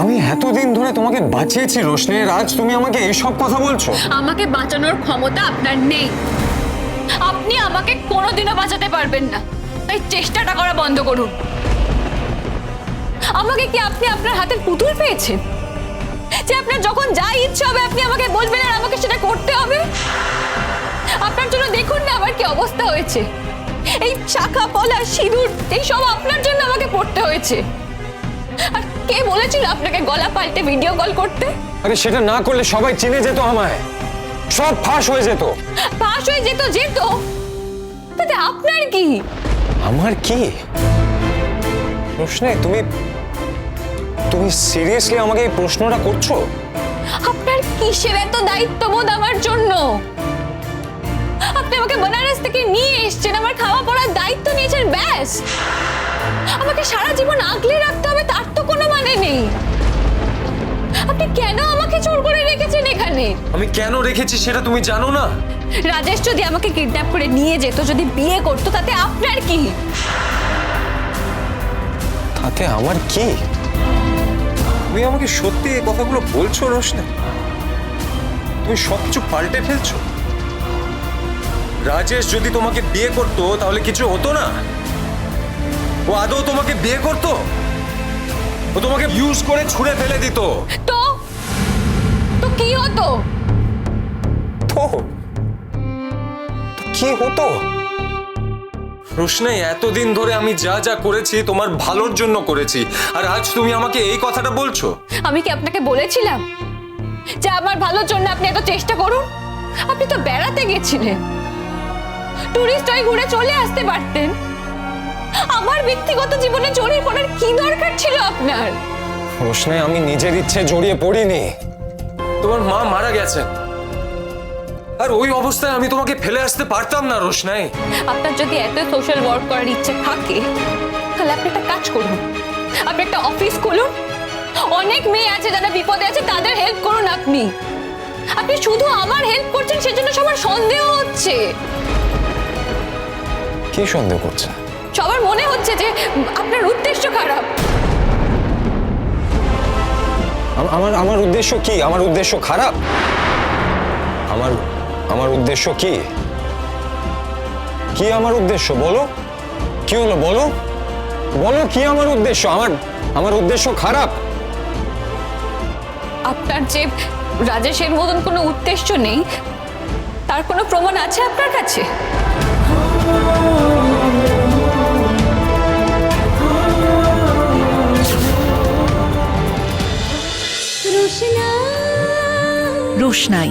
আমি এতদিন ধরে তোমাকে বাঁচিয়েছি রোশনি। আজ তুমি আমাকে এইসব কথা বলছো? আমাকে বাঁচানোর ক্ষমতা আপনার নেই। আপনি আমাকে কোনোদিনও বাঁচাতে পারবেন না। তাই চেষ্টাটা করা বন্ধ করুন। আমাকে কি আপনি আপনার হাতের পুতুল পেয়েছেন? যে আপনার যখন যা ইচ্ছে হবে, আপনি আমাকে বলবেন আর আমাকে সেটা করতে হবে? আপনার জন্য দেখুন না আমার কি অবস্থা হয়েছে। এই শাখা, পলা, সিঁদুর এই সব আপনার জন্য আমাকে পড়তে হয়েছে। আর কে বলেছিল আপনাকে গলা পাল্টে ভিডিও কল করতে? আরে সেটা না করলে সবাই চিনে যেত আমায়। সব ফাঁস হয়ে যেত। পাশ হয়ে যেত যেত। তাতে আপনার কি? আমার কি? রোশনি তুমি তুমি সিরিয়াসলি আমাকে এই প্রশ্নটা করছ? আপনার কিসের এত দায়িত্ববোধ আমার জন্য? আপনি আমাকে বেনারস থেকে নিয়ে এসেছেন আমার খাওয়া পড়ার দায়িত্ব নিয়েছেন ব্যাস। আমাকে সারা জীবন আগলে রাখতে আমি কেন রেখেছি সেটা তুমি জানো না? রাজেশ যদি আমাকে কিডন্যাপ করে নিয়ে যেত যদি বিয়ে করতো তাতে আপনার কি? তাতে আমার কি? তুমি আমাকে সত্যি এই কথাগুলো বলছো রোশনি? তুমি সবকিছু পাল্টে ফেলছো? রাজেশ যদি তোমাকে বিয়ে করতো তাহলে কিছু হতো না? ও আদৌ তোমাকে বিয়ে করতো? ও তোমাকে ইউজ করে ছুঁড়ে ফেলে দিত? তো? তো কি হতো? কি হতো? রোশনাই এতদিন ধরে আমি যা যা করেছি তোমার ভালোর জন্য করেছি। আর আজ তুমি আমাকে এই কথাটা বলছো? আমি কি আপনাকে বলেছিলাম যে আমার ভালোর জন্য আপনি এত চেষ্টা করুন? আপনি তো বেড়াতে গেছিলেন। টুরিস্ট হয়ে ঘুরে চলে আসতে পারতেন। আমার ব্যক্তিগত জীবনে জড়িয়ে পড়ার কি দরকার ছিল আপনার? রোশনাই আমি নিজের ইচ্ছে জড়িয়ে পড়িনি। তোমার মা মারা গেছেন। আর ওই অবস্থায় আমি তোমাকে ফেলে আসতে পারতাম না রোশনাই। আপনার যদি এত সোশ্যাল ওয়ার্ক করার ইচ্ছে থাকে তাহলে আপনি একটা কাজ করুন। আপনি একটা অফিস খুলুন। অনেক মেয়ে আছে যারা বিপদে আছে তাদের হেল্প করুন আপনি। আপনি শুধু আমার হেল্প করছেন সেজন্য সবার সন্দেহ হচ্ছে। কি সন্দেহ করছে? সবার মনে হচ্ছে যে আপনার উদ্দেশ্য খারাপ। আমার আমার উদ্দেশ্য কি? আমার উদ্দেশ্য খারাপ? আমার আমার উদ্দেশ্য কি? কি আমার উদ্দেশ্য? বলো। কি হলো? বলো। বলো কি আমার উদ্দেশ্য? আমার আমার উদ্দেশ্য খারাপ। আপনার যে রাজেশের মতন কোনো উদ্দেশ্য নেই তার কোনো প্রমাণ আছে আপনার কাছে? রোশনাই।